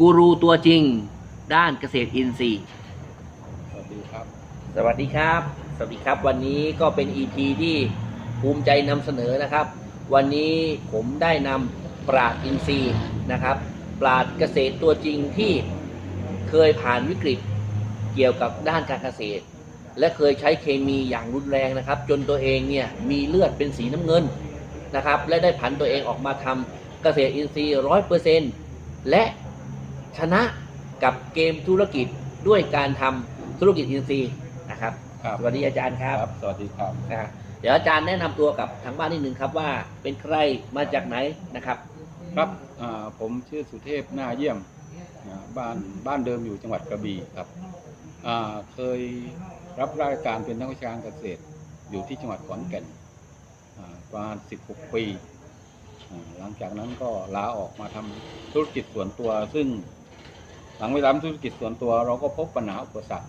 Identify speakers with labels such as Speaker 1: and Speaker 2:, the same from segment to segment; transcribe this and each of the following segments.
Speaker 1: กูรูตัวจริง ด้านเกษตรอินทรีย์
Speaker 2: สวัสดีครับ
Speaker 1: สวัสดีครับ สวัสดีครับ วันนี้ก็เป็น EP ที่ภูมิใจนำเสนอนะครับ วันนี้ผมได้นำปราดอินทรีย์นะครับ ปราดเกษตรตัวจริงที่เคยผ่านวิกฤตเกี่ยวกับด้านการเกษตร และเคยใช้เคมีอย่างรุนแรงนะครับ จนตัวเองเนี่ยมีเลือดเป็นสีน้ำเงินนะครับ และได้ผันตัวเองออกมาทำเกษตรอินทรีย์ร้อยเปอร์เซ็นและ ชนะกับเกมธุรกิจด้วยการทำธุรกิจอินทรีย์นะครับ
Speaker 2: ครับ
Speaker 1: สวัสดีอาจารย์ครับ
Speaker 2: ครับสวัสดีครับ
Speaker 1: นะเดี๋ยวอาจารย์แนะนำตัวกับทางบ้านนิดนึงครับว่าเป็นใครมาจากไหนนะครับ
Speaker 2: ครับอ่าผมชื่อสุเทพหน้าเยี่ยมอ่าบ้านบ้านเดิมอยู่จังหวัดกระบี่ครับอ่าเคยรับราชการเป็นนักวิชาการเกษตรอยู่ที่จังหวัดขอนแก่นอ่าประมาณ 16 ปีอ่าหลังจากนั้นก็ลาออกมาทำธุรกิจส่วนตัวซึ่ง หลังเวลาทำธุรกิจส่วนตัว เราก็พบปัญหาอุปสรรค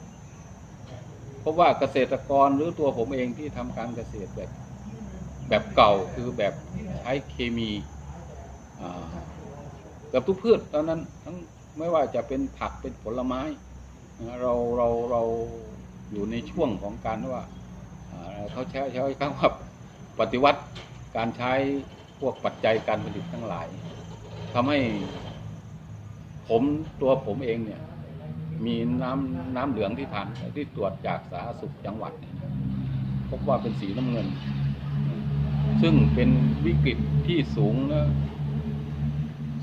Speaker 2: พบว่าเกษตรกรหรือตัวผมเองที่ทำการเกษตรแบบแบบเก่าคือแบบใช้เคมีเกือบทุกพืชตอนนั้นทั้งไม่ว่าจะเป็นผักเป็นผลไม้ เราเราเราอยู่ในช่วงของการว่าอ่าเขาใช้ใช้คำว่าปฏิวัติการใช้พวกปัจจัยการผลิตทั้งหลายทำให้ ผมตัวผมเองเนี่ย มีน้ำน้ำเหลืองที่ผ่านที่ตรวจจากสาธารณสุขจังหวัดเนี่ยพบว่าเป็นสีน้ำเงิน ซึ่งเป็นวิกฤตที่สูงและ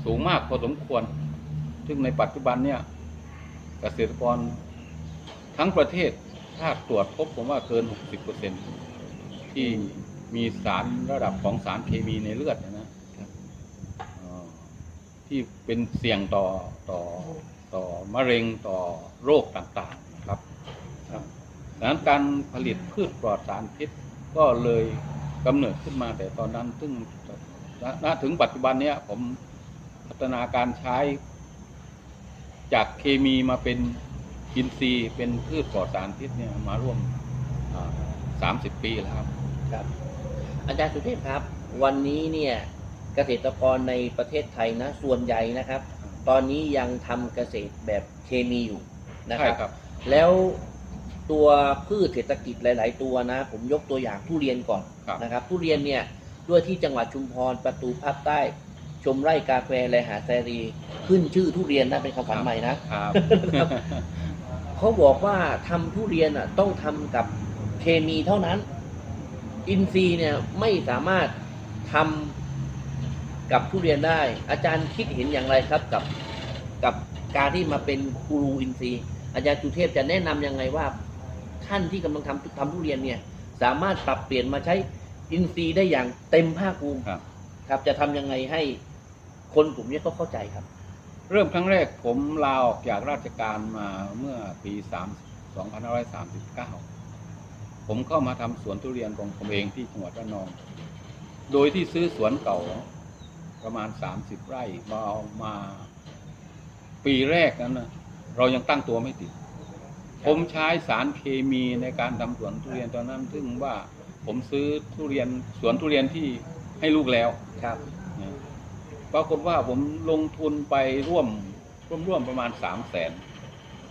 Speaker 2: สูงมากพอสมควร ซึ่งในปัจจุบันเนี่ยเกษตรกรทั้งประเทศถ้าตรวจพบผมว่าเกิน 60%ที่มีสารระดับของสารเคมีในเลือดนะ ที่เป็นเสี่ยงต่อต่อต่อมะเร็งต่อโรคต่างๆนะครับดังนั้นการผลิตพืชปลอดสารพิษก็เลยกำเนิดขึ้นมาแต่ตอนนั้นซึ่งณณถึงปัจจุบันเนี้ยผมพัฒนาการใช้ จากเคมีมาเป็นอินทรีย์เป็นพืชปลอดสารพิษเนี่ยมาร่วมสามสิบปีแล้วครับ
Speaker 1: ครับ อาจารย์สุเทพครับ วันนี้เนี่ย เกษตรกรในประเทศไทยนะ ส่วนใหญ่นะครับ ตอนนี้ยังทำเกษตรแบบเคมีอยู่นะค
Speaker 2: ใช่
Speaker 1: รับ
Speaker 2: ครับ
Speaker 1: แล้วตัวพืชเศรษฐกิจหลาย ๆ ตัวนะ ผมยกตัวอย่างทุเรียนก่อน
Speaker 2: ครับ
Speaker 1: นะครับ ทุเรียนเนี่ยด้วยที่จังหวัดชุมพรประตูภาคใต้ ชมไร่กาแฟและหาดแซรี ขึ้นชื่อทุเรียนนะเป็นคำฝันใหม่นะ
Speaker 2: ครับ
Speaker 1: เขาบอกว่าทำทุเรียนอะต้องทำกับเคมีเท่านั้น อินทรีย์เนี่ยไม่สามารถทำ กับทุเรียนได้ อาจารย์คิดเห็นอย่างไรครับกับกับการที่มาเป็นกูรูอินทรีย์อาจารย์สุเทพจะแนะนำยังไงว่า ท่านที่กำลังทำทำทุเรียนเนี่ย สามารถปรับเปลี่ยนมาใช้อินทรีย์ได้อย่างเต็มภาคภูมิ
Speaker 2: ครับ
Speaker 1: ครับจะทำยังไงให้คนกลุ่มนี้เขาเข้าใจครับ
Speaker 2: เริ่มครั้งแรกผมลาออกจากราชการมาเมื่อปี3 2539 ผมเข้ามาทำสวนทุเรียนของผมเองที่จังหวัดระนอง โดยที่ซื้อสวนเก่า ประมาณ30ไร่มาเอามาปีแรกนั้นนะเรายังตั้งตัวไม่ติด ผมใช้สารเคมีในการทำสวนทุเรียนตอนนั้นซึ่งว่าผมซื้อทุเรียนสวนทุเรียนที่ให้ลูกแล้ว
Speaker 1: ครับ
Speaker 2: นะปรากฏว่าผมลงทุนไปร่วมร่วมร่วมประมาณสามแสน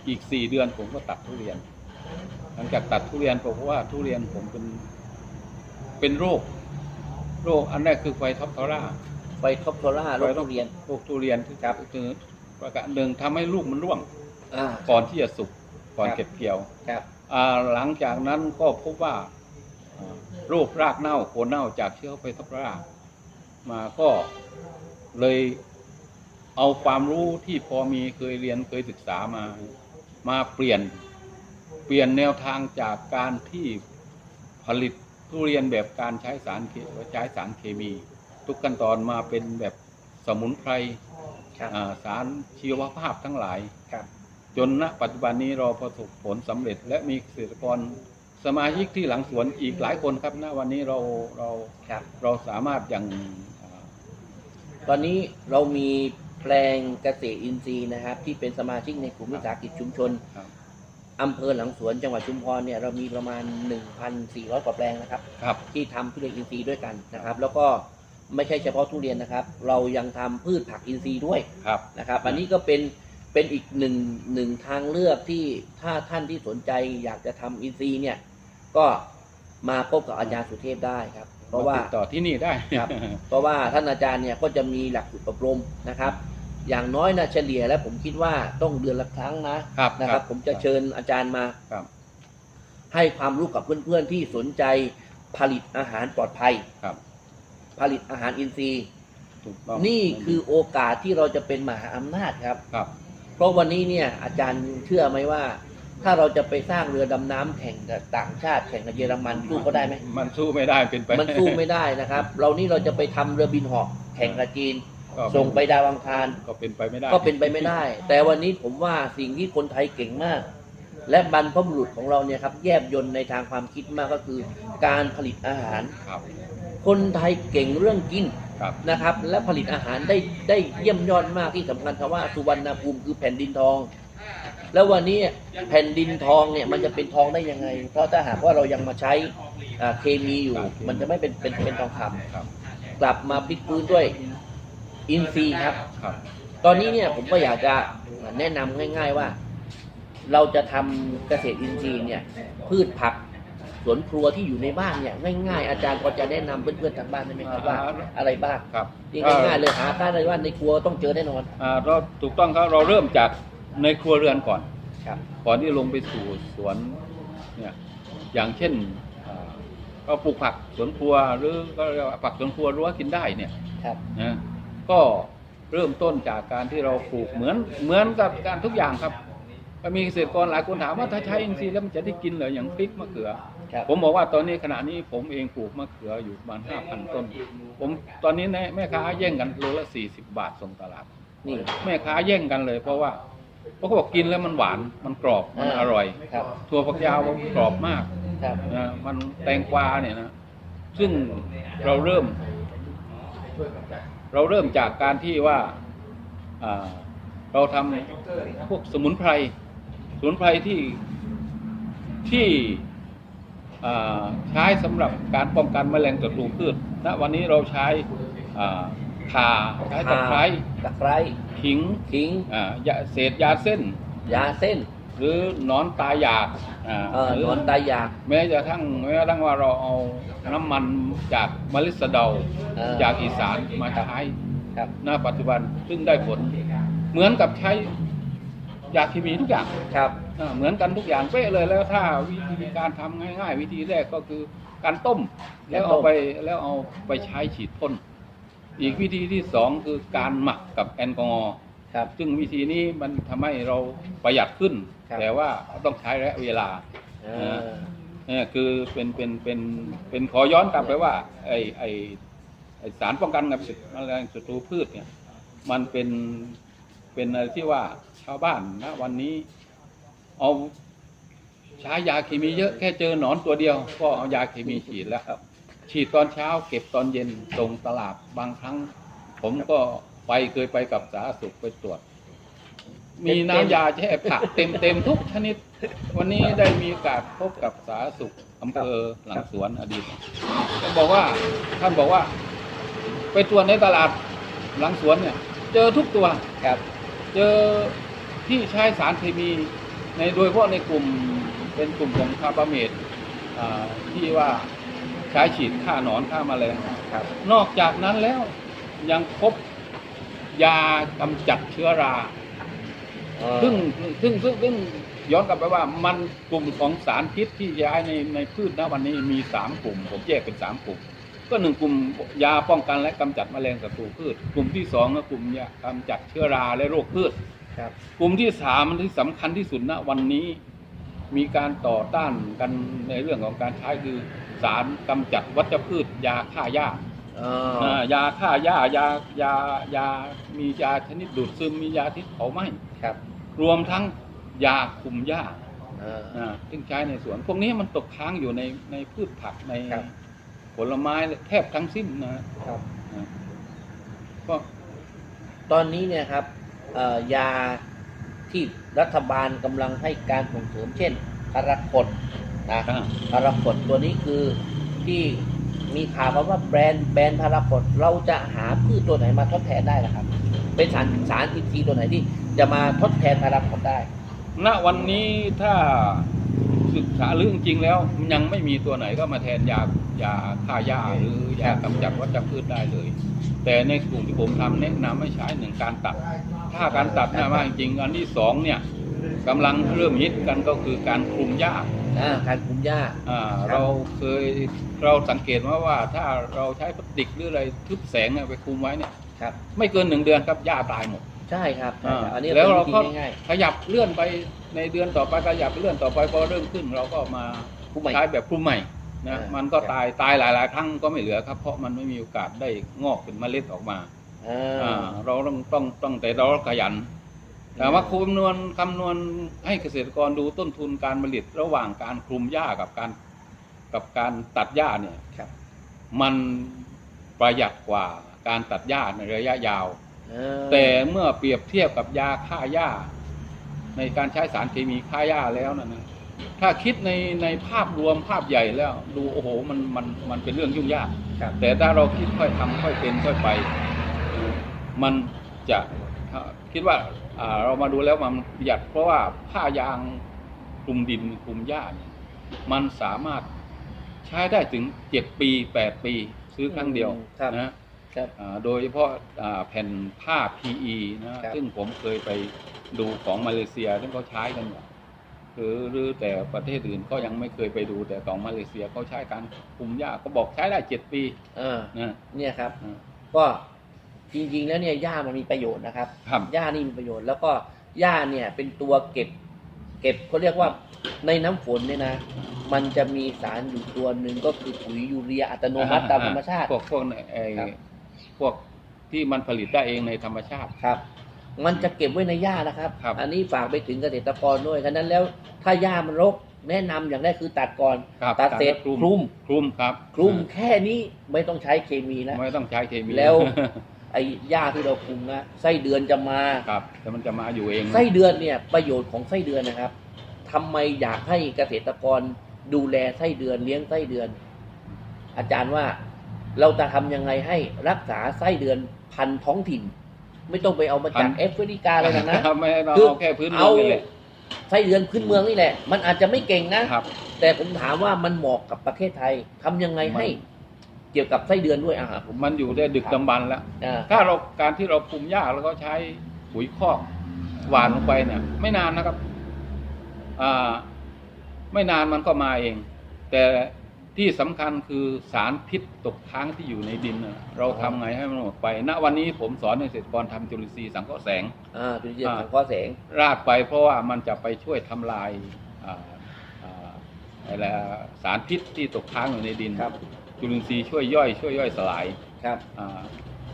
Speaker 2: อีกสี่เดือนผมก็ตัดทุเรียน หลังจากตัดทุเรียนเพราะว่าทุเรียนผมเป็นเป็นโรค โรคอันแรกคือไฟท็อปทอร่า
Speaker 1: ไฟท็อปโซล่าโรคทุเรียน
Speaker 2: โรคทุเรียนที่ครับคือประการหนึ่งทำให้ลูกมันร่วง
Speaker 1: อ่า
Speaker 2: ก่อนที่จะสุกก่อน
Speaker 1: ครับ
Speaker 2: เก็บเกี่ยว
Speaker 1: ครับ
Speaker 2: อ่าหลังจากนั้นก็พบว่าอ่าโรครากเน่าโคนเน่าจากเชื้อไฟท็อปรามาก็เลยเอาความรู้ที่พอมีเคยเรียนเคยศึกษามา มาเปลี่ยน เปลี่ยนแนวทางจากการที่ผลิตทุเรียนแบบการใช้สารเคใช้สารเคมี ทุกขั้นตอนมาเป็นแบบสมุนไพร
Speaker 1: ครับ
Speaker 2: อ่าสารชีวภาพทั้งหลาย
Speaker 1: ครับ
Speaker 2: จนณปัจจุบันนี้เราประสบผลสำเร็จ และมีเกษตรกรสมาชิกที่หลังสวนอีกหลายคนครับณวันนี้เราเรา
Speaker 1: ครับ
Speaker 2: เราสามารถอย่างอ่า
Speaker 1: ตอนนี้เรามีแปลงเกษตรอินทรีย์นะครับ ที่เป็นสมาชิกในกลุ่มวิสาหกิจชุมชน
Speaker 2: ครับ
Speaker 1: อำเภอหลังสวนจังหวัดชุมพรเนี่ยเรามีประมาณ 1,400 กว่าแปลงนะครับ
Speaker 2: ครับ
Speaker 1: ที่ทำทุเรียนอินทรีย์ด้วยกันนะครับ แล้วก็ ไม่ใช่เฉพาะทุเรียนนะครับ เรายังทำพืชผักอินทรีย์ด้วย
Speaker 2: ครับ
Speaker 1: นะครับ อันนี้ก็เป็นเป็นอีกหนึ่งหนึ่งทางเลือกที่ถ้าท่านที่สนใจอยากจะทำอินซีย์เนี่ย ก็มาพบกับอาจารย์สุเทพได้ครับ เพราะว่า
Speaker 2: ติดต่อที่นี่ได้
Speaker 1: ครับเพราะว่าท่านอาจารย์เนี่ยก็จะมีหลักสูตรอบรมนะครับ อย่างน้อยนะเฉลี่ยแล้วผมคิดว่าต้องเดือนละครั้งนะครับนะครับ ผมจะเชิญอาจารย์มา
Speaker 2: ครับ
Speaker 1: ให้ความรู้กับเพื่อนๆที่สนใจผลิตอาหารปลอดภัย
Speaker 2: ครับ
Speaker 1: ผลิตอาหารอินทรีย์
Speaker 2: ถูกต้อง
Speaker 1: นี่คือโอกาสที่เราจะเป็นมหาอำนาจครับ
Speaker 2: ครับ
Speaker 1: เพราะวันนี้เนี่ยอาจารย์เชื่อไหมว่า ถ้าเราจะไปสร้างเรือดำน้ำแข่งกับต่างชาติแข่งกับเยอรมันสู้เขาได้ไหม
Speaker 2: มันสู้ไม่ได้เป็นไป
Speaker 1: มันสู้ไม่ได้นะครับ เรานี่เราจะไปทำเรือบินเหาะแข่งกับจีน
Speaker 2: ก็
Speaker 1: ส่งไปดาวอังคาร
Speaker 2: ก็เป็นไปไม่ได้
Speaker 1: ก็เป็นไปไม่ได้ แต่วันนี้ผมว่าสิ่งที่คนไทยเก่งมาก และบรรพบุรุษของเราเนี่ยครับแยบยนต์ในทางความคิดมากก็คือ การผลิตอาหาร
Speaker 2: ครับ
Speaker 1: คนไทยเก่งเรื่องกิน
Speaker 2: ครับ
Speaker 1: นะครับ และผลิตอาหารได้ได้เยี่ยมยอดมากที่สำคัญคำว่าสุวรรณภูมิคือแผ่นดินทอง แล้ววันนี้แผ่นดินทองเนี่ยมันจะเป็นทองได้ยังไง เพราะถ้าหากว่าเรายังมาใช้อ่าเคมีอยู่ มันจะไม่เป็นเป็นเป็นทองคำ
Speaker 2: ครับ
Speaker 1: กลับมาพลิกฟื้นด้วยอินทรีย์ครับ
Speaker 2: ครับ
Speaker 1: ตอนนี้เนี่ยผมก็อยากจะแนะนำง่าย ๆว่า เราจะทำเกษตรอินทรีย์เนี่ย พืชผัก สวนครัวที่อยู่ในบ้านเนี่ยง่ายๆ อาจารย์พอจะแนะนำเพื่อนๆทางบ้านได้ไหมครับว่า อะไรบ้าง
Speaker 2: ครับ
Speaker 1: ที่ง่ายๆเลยหาได้เลยว่าในครัวต้องเจอแน่นอน
Speaker 2: อ่าเราถูกต้องครับเราเริ่มจากในครัวเรือนก่อน
Speaker 1: ครับ
Speaker 2: ก่อนที่ลงไปสู่สวนเนี่ยอย่างเช่นอ่าก็ปลูกผักสวนครัวหรือก็เรียกว่าผักสวนครัวรั้วกินได้เนี่ย
Speaker 1: ครับ
Speaker 2: นะก็เริ่มต้นจากการที่เราปลูกเหมือนเหมือนกับการทุกอย่างครับก็มีเกษตรกรหลายคนถามว่าถ้าใช้อินทรีย์แล้วมันจะได้กินเหรออย่างพริกมะเขือ
Speaker 1: ครับ
Speaker 2: ผมบอกว่าตอนนี้ขณะนี้ผมเองปลูกมะเขืออยู่ประมาณห้าพันต้น ผมตอนนี้แม่ค้าแย่งกันโลละสี่สิบบาทส่งตลาด
Speaker 1: นี่
Speaker 2: แม่ค้าแย่งกันเลย เพราะว่าเพราะเขาบอกกินแล้วมันหวานมันกรอบมันอร่อย
Speaker 1: ครับ
Speaker 2: ถั่วฝักยาวกรอบมาก
Speaker 1: ครับ
Speaker 2: นะมันแตงกวาเนี่ยนะซึ่งเราเริ่ม เราเริ่มจากการที่ว่าอ่าเราทำพวกสมุนไพรสมุนไพรที่ที่อ่า ใช้สำหรับการป้องกันแมลงศัตรูพืชณวันนี้เราใช้อ่าข่าใช้ตะไคร้
Speaker 1: ตะไคร้
Speaker 2: ขิง
Speaker 1: ขิง
Speaker 2: อ่ายาเศษยาเส้น
Speaker 1: ยาเส้น
Speaker 2: หรือหนอนตายอยากอ่า
Speaker 1: เอ่อ
Speaker 2: หรื
Speaker 1: หนอนตายอยาก
Speaker 2: แม้จะทั้งแม้กระทั่งว่าเราเอาน้ำมันจากมะลิสะเดา
Speaker 1: เอ่อ
Speaker 2: จากอีสานมาใช้
Speaker 1: ครับ
Speaker 2: ณปัจจุบันซึ่งได้ผล เหมือนกับใช้ยาเคมีทุกอย่าง
Speaker 1: ครับ
Speaker 2: อ่า เหมือนกันทุกอย่างเป๊ะเลยแล้วถ้าวิธีการทำง่าย ๆ วิธีแรกก็คือการต้มแล้วเอาไปแล้วเอาไปใช้ฉีดพ่นอีกวิธีที่สองคือการหมักกับแอลกอฮอล์
Speaker 1: ครับ
Speaker 2: ซึ่งวิธีนี้มันทำให้เราประหยัดขึ้น
Speaker 1: ครับ
Speaker 2: แต่ว่าต้องใช้ระยะเวลา
Speaker 1: เอ่อ
Speaker 2: เนี่ยคือเป็นเป็นเป็นเป็นขอย้อนกลับไปว่าไอไอไอสารป้องกันกับแมลงศัตรูพืชเนี่ย มันเป็นเป็นอะไรที่ว่าชาวบ้านนะวันนี้ เอาใช้ยาเคมีเยอะแค่เจอหนอนตัวเดียว ก็เอายาเคมีฉีดแล้วครับ ฉีดตอนเช้าเก็บตอนเย็นส่งตลาดบางครั้ง ผมก็ไปเคยไปกับสาธารณสุขไปตรวจ มีน้ำยาแช่ผักเต็มเต็มทุกชนิด วันนี้ได้มีโอกาสพบกับสาธารณสุขอำเภอหลังสวนอดีตท่านบอกว่าท่านบอกว่า ไปตรวจในตลาดหลังสวนเนี่ย เจอทุกตัว
Speaker 1: ครับ
Speaker 2: เจอที่ใช้สารเคมี ในโดยเฉพาะในกลุ่มเป็นกลุ่มของคาร์บาเมดอ่าที่ว่าใช้ฉีดฆ่าหนอนฆ่าแมลง
Speaker 1: ครับ
Speaker 2: นอกจากนั้นแล้วยังพบยากำจัดเชื้อรา
Speaker 1: เอ่อ
Speaker 2: ซึ่งซึ่งซึ่งซึ่งย้อนกลับไปว่ามันกลุ่มของสารพิษที่ย้ายในในพืชนะวันนี้มีสามกลุ่ม ผมแยกเป็นสามกลุ่ม ก็หนึ่งกลุ่มยาป้องกันและกำจัดแมลงศัตรูพืช กลุ่มที่สองก็กลุ่มยากำจัดเชื้อราและโรคพืช
Speaker 1: ครับ
Speaker 2: กลุ่มที่สามมันที่สำคัญที่สุดณวันนี้มีการต่อต้านกันในเรื่องของการใช้คือสารกำจัดวัชพืช ยาฆ่าหญ้า
Speaker 1: เอ่อ
Speaker 2: อ่ายาฆ่าหญ้ายายายามียาชนิดดูดซึมมียาที่เผาไหม้
Speaker 1: ครับ
Speaker 2: รวมทั้งยาคุมหญ้า
Speaker 1: เอ่อ
Speaker 2: อ่าซึ่งใช้ในสวน พวกนี้มันตกค้างอยู่ในในพืชผักใน
Speaker 1: ครับ
Speaker 2: ผลไม้แทบทั้งสิ้นนะฮะ
Speaker 1: ครับ
Speaker 2: อ่าก็
Speaker 1: ตอนนี้เนี่ยครับเอ่อ ยาที่รัฐบาลกำลังให้การส่งเสริมเช่นพาราคดนะ
Speaker 2: อ่า
Speaker 1: พาราคดตัวนี้คือที่มีข่าวมาว่าแบรนด์แบรนด์พาราพอดเราจะหาพืชตัวไหนมาทดแทนได้ล่ะครับ เป็นสารสารอินทรีย์ตัวไหนที่จะมาทดแทนพาราพอดได้
Speaker 2: ณวันนี้ถ้าศึกษาเรื่องจริงแล้วยังไม่มีตัวไหนก็มาแทนยายาฆ่าหญ้าหรือยากำจัดวัชพืชได้เลย แต่ในกลุ่มที่ผมทำแนะนำให้ใช้หนึ่งการตัด ถ้าการตัดน่ามากจริงๆอันที่สองเนี่ยกำลังเริ่มฮิตกันก็คือการคลุมหญ้า
Speaker 1: อ่าการคุมหญ้า
Speaker 2: อ่า
Speaker 1: ครับ
Speaker 2: เราเคยเราสังเกตว่าว่าถ้าเราใช้พลาสติกหรืออะไรทึบแสงเนี่ยไปคลุมไว้เนี่ย
Speaker 1: ครับ
Speaker 2: ไม่เกินหนึ่งเดือนครับหญ้าตายหมด
Speaker 1: ใช่ครับใช่ครับ
Speaker 2: อ่า
Speaker 1: อันนี้
Speaker 2: แล้ว
Speaker 1: เป็น
Speaker 2: เรา
Speaker 1: วิ
Speaker 2: ก็
Speaker 1: ธีง่าย
Speaker 2: ขยับเลื่อนไปในเดือนต่อไปขยับเลื่อนต่อไปพอเริ่มขึ้น เราก็มา
Speaker 1: ๆผู้ใหม่
Speaker 2: ใช้แบบคลุมใหม่นะ
Speaker 1: อ่ามั
Speaker 2: มันก็ตายตายหลาย ๆ ครั้งก็ไม่เหลือครับ เพราะมันไม่มีโอกาสได้งอกเป็นเมล็ดออกมา
Speaker 1: อ่า
Speaker 2: อ่าเราต้องต้องต้องแต่เราขยัน แต่ว่าคำนวณคำนวณให้เกษตรกรดูต้นทุนการผลิตระหว่างการคลุมหญ้ากับการกับการตัดหญ้าเนี่ย
Speaker 1: ครับ
Speaker 2: มันประหยัดกว่าการตัดหญ้าในระยะยาว
Speaker 1: อ่า
Speaker 2: แต่เมื่อเปรียบเทียบกับยาฆ่าหญ้า ในการใช้สารเคมีฆ่าหญ้าแล้วนะนะถ้าคิดในในภาพรวมภาพใหญ่แล้ว ดูโอ้โหมันมันมันเป็นเรื่องยุ่งยาก
Speaker 1: ครับ
Speaker 2: แต่ถ้าเราคิดค่อยทำค่อยเป็นค่อยไป มันจะคิดว่าอ่าเรามาดูแล้วมันประหยัดเพราะว่าผ้ายางคลุมดินคลุมหญ้าเนี่ยมันสามารถใช้ได้ถึงเจ็ดปีแปดปีซื้อครั้งเดียว
Speaker 1: ครับ
Speaker 2: นะครับอ่าโดยเฉพาะอ่าแผ่นผ้า PE นะครับซึ่งผมเคยไปดูของมาเลเซียที่เขาใช้กันอยู่คือหรือแต่ประเทศอื่นก็ยังไม่เคยไปดูแต่ของมาเลเซียเขาใช้การคลุมหญ้าก็บอกใช้ได้เจ็ดปี
Speaker 1: อ่า
Speaker 2: นะ
Speaker 1: เนี่ยครับ
Speaker 2: อ่า
Speaker 1: ก็ จริงๆ แล้วเนี่ยหญ้ามันมีประโยชน์นะครับ
Speaker 2: ครับ
Speaker 1: หญ้านี่มีประโยชน์แล้วก็หญ้าเนี่ยเป็นตัวเก็บ เก็บเขาเรียกว่าในน้ำฝนเนี่ยนะ มันจะมีสารอยู่ตัวหนึ่งก็คือปุ๋ยยูเรียอัตโนมัติตามธรรมชาติ
Speaker 2: พวกพวกไอ้
Speaker 1: ครับ
Speaker 2: พวกที่มันผลิตได้เองในธรรมชาติ
Speaker 1: ครับ มันจะเก็บไว้ในหญ้านะครับ
Speaker 2: ครับ
Speaker 1: อันนี้ฝากไปถึงเกษตรกรด้วยฉะนั้นแล้วถ้าหญ้ามันรกแนะนำอย่างแรกคือตัดก่อน
Speaker 2: ครับ
Speaker 1: ตัดเสร็จ
Speaker 2: คลุม
Speaker 1: คลุม
Speaker 2: คลุมครับ
Speaker 1: คลุมแค่นี้ไม่ต้องใช้เคมีแล้ว
Speaker 2: ไม่ต้องใช้เคมี
Speaker 1: แล้ว ไอ้หญ้าที่เราคลุมนะไส้เดือนจะมา
Speaker 2: ครับ แต่มันจะมาอยู่เอง
Speaker 1: ไส้เดือนเนี่ยประโยชน์ของไส้เดือนนะครับทำไมอยากให้เกษตรกรดูแลไส้เดือนเลี้ยงไส้เดือน อาจารย์ว่าเราจะทำยังไงให้รักษาไส้เดือนพันธุ์ท้องถิ่น ไม่ต้องไปเอามาจากแอฟริกาเลยนะ
Speaker 2: ไม่เรา
Speaker 1: คือ
Speaker 2: เอาแค่พื้นเมื
Speaker 1: เอา
Speaker 2: องนี่แหละ
Speaker 1: ไส้เดือนพื้นเมืองนี่แหละ มันอาจจะไม่เก่งนะ
Speaker 2: ครับ
Speaker 1: แต่ผมถามว่ามันเหมาะกับประเทศไทยทำยังไงให้ เกี่ยวกับไส้เดือนด้วยอะผม
Speaker 2: มันอยู่ได้ดึกดำบรรพ์แล้ว
Speaker 1: อ่า
Speaker 2: ถ้าเราการที่เราปรุมหญ้าแล้วก็ใช้ปุ๋ยคอกหวานลงไปเนี่ย ไม่นานนะครับอ่าไม่นานมันก็มาเอง แต่ที่สำคัญคือสารพิษตกค้างที่อยู่ในดินน่ะเราทำไงให้มันหมดไป ณวันนี้ผมสอนเกษตรกรทำจุลินทรีย์สังเคราะห์แสง
Speaker 1: อ่าจุลินทรีย์สังเคราะห์แสง
Speaker 2: ราดไปเพราะว่ามันจะไปช่วยทำลายอ่าอ่าอะไรอะสารพิษที่ตกค้างอยู่ในดิน
Speaker 1: ครับ
Speaker 2: จุลินทรีย์ช่วยย่อยช่วยย่อยสลาย
Speaker 1: ครับ
Speaker 2: อ่า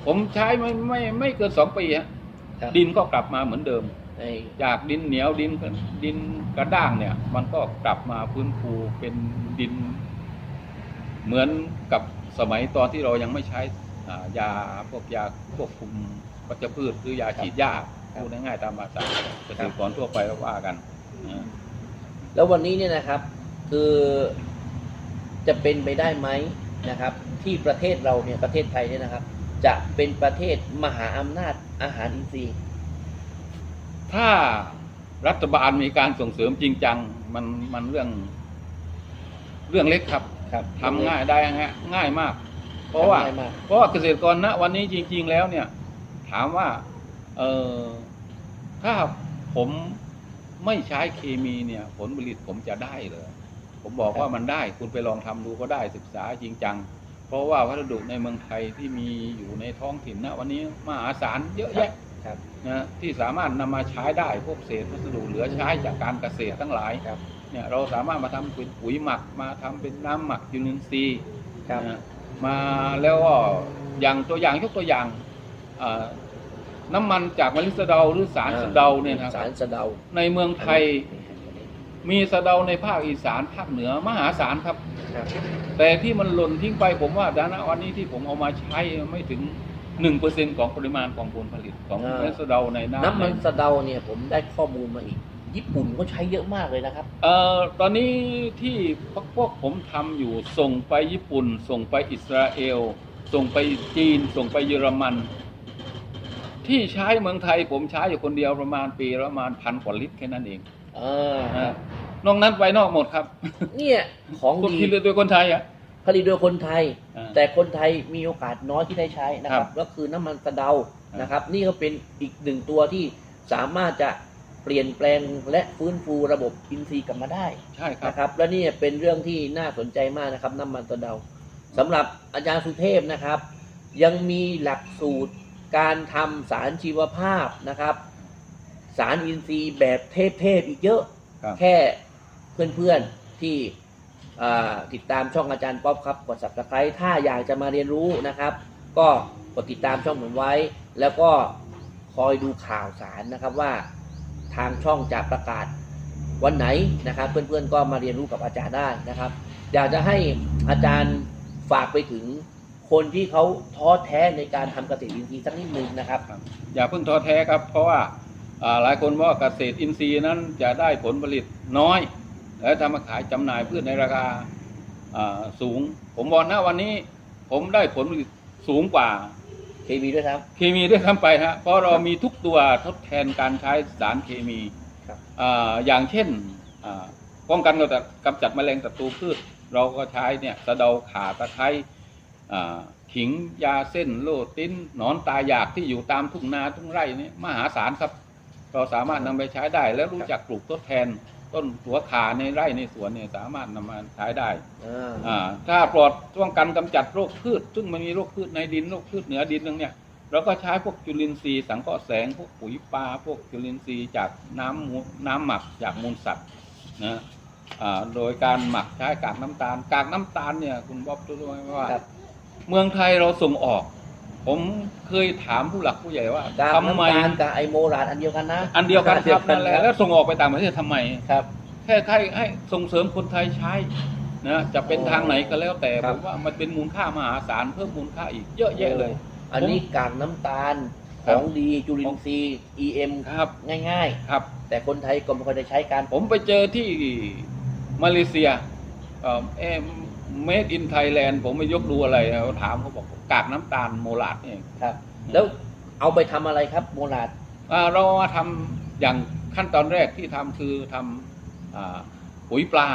Speaker 2: ผมใช้ไม่ไม่ไม่เกินสองปีฮะ
Speaker 1: ครับ
Speaker 2: ดินก็กลับมาเหมือนเดิม
Speaker 1: ไอ้
Speaker 2: จากดินเหนียวดินดินกระด้างเนี่ย มันก็กลับมาฟื้นฟูเป็นดิน เหมือนกับสมัยตอนที่เรายังไม่ใช้อ่ายาพวกยาควบคุมวัชพืชหรือยาฉีดหญ้าพูดง่ายๆตามภาษาเกษตรกรทั่วไปก็ว่ากันอ่า
Speaker 1: แล้ววันนี้เนี่ยนะครับ คือจะเป็นไปได้ไหม นะครับที่ประเทศเราเนี่ยประเทศไทยเนี่ยนะครับ จะเป็นประเทศมหาอำนาจอาหารอินทรีย์
Speaker 2: ถ้ารัฐบาลมีการส่งเสริมจริงจังมันมันเรื่องเรื่องเล็กครับ
Speaker 1: ครับ
Speaker 2: ทำง่ายได้ง่ายง่ายมาก เพราะว่า
Speaker 1: ทำง่ยมก
Speaker 2: เพราะว่าเกษตรกรณวันนี้จริง ๆ แล้วเนี่ย ถามว่าเออถ้าผมไม่ใช้เคมีเนี่ย ผลผลิตผมจะได้เลย ผมบอกว่ามันได้คุณไปลองทำดูก็ได้ศึกษาจริงจัง เพราะว่าวัสดุในเมืองไทยที่มีอยู่ในท้องถิ่นนะวันนี้มหาศาลเยอะแยะ
Speaker 1: ครับ
Speaker 2: นะที่สามารถนำมาใช้ได้พวกเศษวัสดุเหลือใช้จากการเกษตรทั้งหลาย
Speaker 1: ครับ
Speaker 2: เนี่ยเราสามารถมาทำเป็นปุ๋ยหมักมาทำเป็นน้ำหมักจุลินทรีย์
Speaker 1: ครับ
Speaker 2: นะมาแล้วก็อย่างตัวอย่างยกตัวอย่างเอ่อน้ำมันจากมะลิสะเดาหรือสารสะเดาเนี่ยนะค
Speaker 1: สา
Speaker 2: รับ
Speaker 1: รสะเดา
Speaker 2: ในเมืองไทย มีสะเดาในภาคอีสานภาคเหนือมหาศาลครับ
Speaker 1: ครับ
Speaker 2: แต่ที่มันหล่นทิ้งไปผมว่าดานะวันนี้ที่ผมเอามาใช้ไม่ถึงหนึ่งเปอร์เซ็นของปริมาณของผลผลิตของ
Speaker 1: อ่า
Speaker 2: เมล็ดสะเดาในน้ำ
Speaker 1: น้ำมันสะเดาเนี่ยผมได้ข้อมูลมาอีก ญี่ปุ่นก็ใช้เยอะมากเลยนะครับ
Speaker 2: เอ่อตอนนี้ที่พวกพวกผมทำอยู่ส่งไปญี่ปุ่น ส่งไปอิสราเอล ส่งไปจีน ส่งไปเยอรมัน ที่ใช้เมืองไทยผมใช้อยู่คนเดียวประมาณปีละประมาณพันกว่าลิตรแค่นั้นเอง
Speaker 1: เออ
Speaker 2: นะนอกนั้นไปนอกหมดครับ
Speaker 1: เนี่ยของ
Speaker 2: คน
Speaker 1: ดี
Speaker 2: คิดเลยด้วยคนไทยอะ
Speaker 1: ผลิตโดยคนไทย
Speaker 2: อ่า
Speaker 1: แต่คนไทยมีโอกาสน้อยที่ได้ใช้นะค
Speaker 2: ครั
Speaker 1: รับ
Speaker 2: บ
Speaker 1: ก็คือน้ำมันสะเดา
Speaker 2: ครับ
Speaker 1: นะครับ นี่ก็เป็นอีกหนึ่งตัวที่สามารถจะเปลี่ยนแปลงและฟื้นฟูระบบอินทรีย์กลับมาได้
Speaker 2: ใช่ครับ
Speaker 1: นะครับและนี่เป็นเรื่องที่น่าสนใจมากนะครับน้ำมันสะเดาสำหรับอาจารย์สุเทพนะครับ ยังมีหลักสูตรการทำสารชีวภาพนะครับ สารอินทรีย์แบบเทพๆอีกเยอะ
Speaker 2: ครับ
Speaker 1: แค่เพื่อนๆที่อ่าติดตามช่องอาจารย์ป๊อปครับกด subscribe ถ้าอยากจะมาเรียนรู้นะครับ ก็กดติดตามช่องผมไว้ แล้วก็คอยดูข่าวสารนะครับว่าทางช่องจะประกาศวันไหนนะครับ เพื่อนๆก็มาเรียนรู้กับอาจารย์ได้นะครับ อยากจะให้อาจารย์ฝากไปถึงคนที่เขาท้อแท้ในการทำเกษตรอินทรีย์สักนิดนึงนะครับ
Speaker 2: อย่าเพิ่งท้อแท้ครับ เพราะว่าอ่า หลายคนว่าเกษตรอินทรีย์นั้นจะได้ผลผลิตน้อย และทำมาขายจำหน่ายพืชในราคาอ่าสูง ผมบอกนะวันนี้ผมได้ผลผลิตสูงกว่า
Speaker 1: เคมีด้วยครับ
Speaker 2: เคมีด้วยซ้ำไปฮะเพราะเรามีทุกตัวทดแทนการใช้สารเคมี
Speaker 1: ครับ
Speaker 2: อ่าอย่างเช่นอ่าป้องกันกำจัดกำจัดแมลงศัตรูพืช เราก็ใช้เนี่ยสะเดาขาตะไคร้อ่าขิงยาเส้นโลตินหนอนตายอยากที่อยู่ตามทุ่งนาทุ่งไร่นี่มหาศาลครับ เราสามารถนำไปใช้ได้ และรู้จักปลูกทดแทน ต้นหัวขาในไร่ในสวนเนี่ยสามารถนำมาใช้ได้
Speaker 1: อ่า
Speaker 2: อ่าถ้าปลอดป้องกันกำจัดโรคพืช ซึ่งมันมีโรคพืชในดินโรคพืชเหนือดินนึงเนี่ยเราก็ใช้พวกจุลินทรีย์สังเคราะห์แสงพวกปุ๋ยปลาพวกจุลินทรีย์จากน้ำมูน้ำหมักจากมูลสัตว์นะอ่าโดยการหมักใช้กากน้ำตาล กากน้ำตาลเนี่ยคุณบ๊อบรู้ไหมว่า
Speaker 1: ครับ
Speaker 2: เมืองไทยเราส่งออก ผมเคยถามผู้หลักผู้ใหญ่ว่ากา
Speaker 1: ก
Speaker 2: ทำไม
Speaker 1: น้ำตาลกับไอโมราดอันเดียวกันนะ
Speaker 2: อันเดียวกันครับ
Speaker 1: อั
Speaker 2: นั่นแหละแล้วส่งออกไปต่างประเทศทำไม
Speaker 1: ครับ
Speaker 2: แค่ให้ให้ส่งเสริมคนไทยใช้นะจะเป็นทางไหนก็แล้วแต่
Speaker 1: ครั
Speaker 2: ผ
Speaker 1: บ
Speaker 2: มว่ามันเป็นมูลค่ามหาศาลเพิ่มมูลค่าอีกเยอะแยะเลย
Speaker 1: อันนี้กากน้ำตาล
Speaker 2: ค
Speaker 1: ข
Speaker 2: รับ
Speaker 1: องดีจุลินทรีย์ EM
Speaker 2: ครับ
Speaker 1: ง่าย
Speaker 2: ครับ
Speaker 1: ๆ แต่คนไทยก็ไม่ค่อยได้ใช้กัน
Speaker 2: ผมไปเจอที่มาเลเซียเอ่อเอเม ดอินไทยแลนด์ผมไปยกดูอะไรเขาถามเขาบอกกากน้ำตาลโมลาดนี่เอง
Speaker 1: ครับ แล้วเอาไปทำอะไรครับโมราด
Speaker 2: อ่าเรามาทำอย่างขั้นตอนแรกที่ทำคือทำอ่าปุ๋ยปลา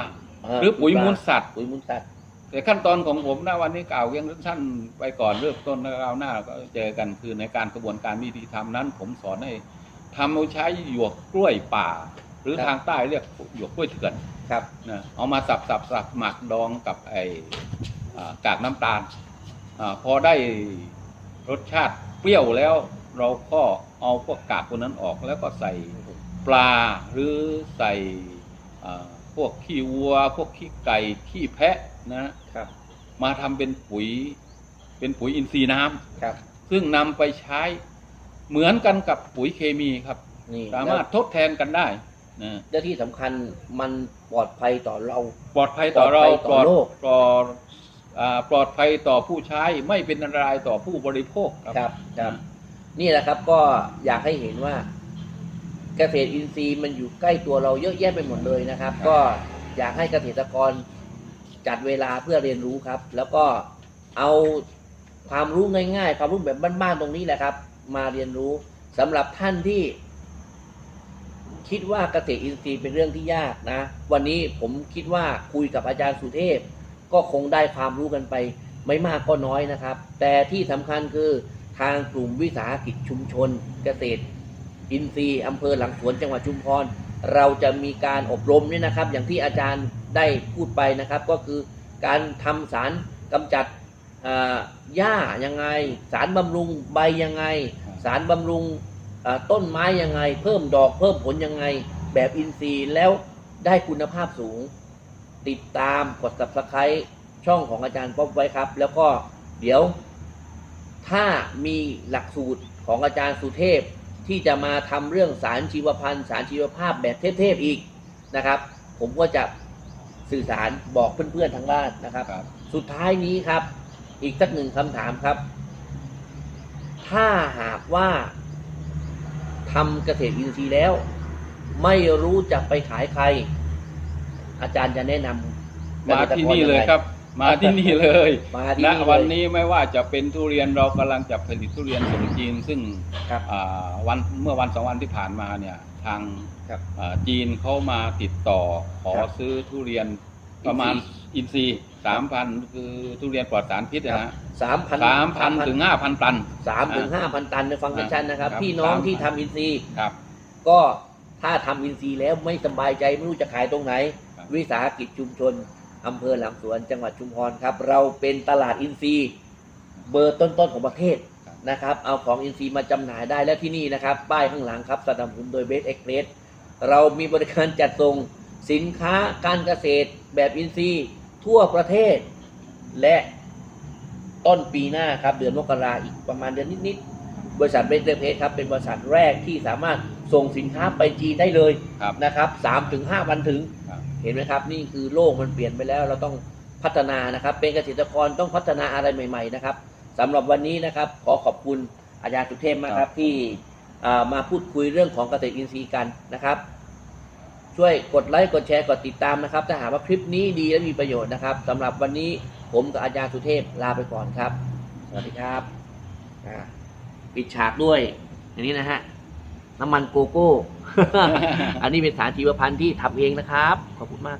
Speaker 2: หรือปุ๋ยมูลสัตว์
Speaker 1: ปุ๋ยมูลสัตว์
Speaker 2: แต่ขั้นตอนของผมนะวันนี้กล่าวเพียงสั้นๆไปก่อนเริ่มต้นแล้วคราวหน้าก็เจอกันคือในการกระบวนการวิธีทำนั้น ผมสอนให้ทำเอาใช้หยวกกล้วยป่า หรือทางใต้เรียกหยวกกล้วยเถื่อน
Speaker 1: ครับ
Speaker 2: นะเอามาสับสับสับหมักดองกับไออ่ากากน้ำตาลอาพอได้รสชาติเปรี้ยวแล้ว เราก็เอาพวกกากพวกนั้นออกแล้วก็ใส่ปลาหรือใส่อ่าพวกขี้วัว พวกขี้ไก่ขี้แพะนะ
Speaker 1: ครับ
Speaker 2: มาทำเป็นปุ๋ย เป็นปุ๋ยอินทรีย์น้ำ
Speaker 1: ครับ
Speaker 2: ซึ่งนำไปใช้เหมือนกันกับปุ๋ยเคมีครับ
Speaker 1: นี่
Speaker 2: สามารถทดแทนกันได้ นะ
Speaker 1: และที่สำคัญมันปลอดภัยต่อเรา
Speaker 2: ปลอดภัยต่อเรา
Speaker 1: ปลอดภัยต่อโลก
Speaker 2: ปลอดอ่าปลอดภัยต่อผู้ใช้ไม่เป็นอันตรายต่อผู้บริโภคครับ
Speaker 1: ครับครับ นี่แหละครับก็อยากให้เห็นว่าเกษตรอินทรีย์มันอยู่ใกล้ตัวเราเยอะแยะไปหมดเลยนะครับ
Speaker 2: ครับ
Speaker 1: ก็อยากให้เกษตรกรจัดเวลาเพื่อเรียนรู้ครับ แล้วก็เอาความรู้ง่ายๆ ความรู้แบบบ้านๆตรงนี้แหละครับ มาเรียนรู้สำหรับท่านที่ คิดว่าเกษตรอินทรีย์เป็นเรื่องที่ยากนะ วันนี้ผมคิดว่าคุยกับอาจารย์สุเทพ ก็คงได้ความรู้กันไป ไม่มากก็น้อยนะครับ แต่ที่สำคัญคือทางกลุ่มวิสาหกิจชุมชน เกษตร อินทรีย์อำเภอหลังสวนจังหวัดชุมพรเราจะมีการอบรมเนี่ยนะครับ อย่างที่อาจารย์ได้พูดไปนะครับ ก็คือการทำสารกำจัดหญ้ายังไง สารบำรุงใบยังไง สารบำรุง ต้นไม้ยังไง เพิ่มดอกเพิ่มผลยังไง แบบอินทรีย์แล้วได้คุณภาพสูง ติดตามกด subscribe ช่องของอาจารย์ป๊อบไว้ครับ แล้วก็เดี๋ยว ถ้ามีหลักสูตรของอาจารย์สุเทพที่จะมาทำเรื่องสารชีวพันธ์สารชีวภาพแบบเทพๆอีกนะครับ ผมก็จะสื่อสารบอกเพื่อนๆทางบ้านนะครับ
Speaker 2: ครับ
Speaker 1: สุดท้ายนี้ครับ อีกสักหนึ่งคำถามครับ ถ้าหากว่า ทำเกษตรอินทรีย์แล้ว ไม่รู้จะไปขายใคร อาจารย์จะแนะนำ
Speaker 2: มาที่นี่เลยครับ มาที่นี่เลย
Speaker 1: มาที่
Speaker 2: ณ
Speaker 1: นี่เลย
Speaker 2: วันนี้ไม่ว่าจะเป็นทุเรียนเรากำลังจะผลิตทุเรียนส่งจีน ซึ่ง
Speaker 1: ครับ
Speaker 2: อ่าวันเมื่อวันสองวันที่ผ่านมาเนี่ยทาง
Speaker 1: ครับ
Speaker 2: อ่าจีนเขามาติดต่อขอ
Speaker 1: ครับ
Speaker 2: ซื้อทุเรียนประมาณอินทรีย์ สามพันคือทุเรียนปลอดสารพิษนะฮะ
Speaker 1: สามพัน
Speaker 2: สามพันถึงห้าพันตัน
Speaker 1: สามถึงห้าพันตันในฟังก์ชันนะครับ
Speaker 2: ครับ
Speaker 1: พี่น้อง
Speaker 2: 3,000
Speaker 1: ที่ทำอินซีย์
Speaker 2: ครับ
Speaker 1: ก็ถ้าทำอินซีย์แล้วไม่สบายใจไม่รู้จะขายตรงไหน
Speaker 2: ครับ
Speaker 1: วิสาหกิจชุมชนอำเภอหลังสวนจังหวัดชุมพรครับ เราเป็นตลาดอินซีย์ เบอร์ต้นๆของประเทศ
Speaker 2: ครับ
Speaker 1: นะครับ เอาของอินซีย์มาจำหน่ายได้และที่นี่นะครับ ป้ายข้างหลังครับสนับสนุนโดยเบสเอ็กเพรสเรามีบริการจัดส่งสินค้าการเกษตรแบบอินซีย์ ทั่วประเทศ และต้นปีหน้าครับ เดือนมกราอีกประมาณเดือนนิดๆบริษัทเบสเอ็กเพรสครับเป็นบริษัทแรกที่สามารถส่งสินค้าไปจีนได้เลย
Speaker 2: ครับ
Speaker 1: นะครับสามถึงห้าวันถึง
Speaker 2: ครับ
Speaker 1: เห็นไหมครับ นี่คือโลกมันเปลี่ยนไปแล้วเราต้องพัฒนานะครับ เป็นเกษตรกรต้องพัฒนาอะไรใหม่ ๆ นะครับสำหรับวันนี้นะครับ ขอขอบคุณอาจารย์สุเทพมากครับที่อ่ามาพูดคุยเรื่องของเกษตรอินทรีย์กันนะครับ ช่วยกดไลค์กดแชร์กดติดตามนะครับ ถ้าหากว่าคลิปนี้ดีและมีประโยชน์นะครับสำหรับวันนี้ผมกับอาจารย์สุเทพลาไปก่อนครับ สวัสดีครับปิดฉากด้วย อย่างนี้นะฮะน้ำมันโกโก้ อันนี้เป็นสารชีวพันธุ์ที่ทำเองนะครับ ขอบคุณมาก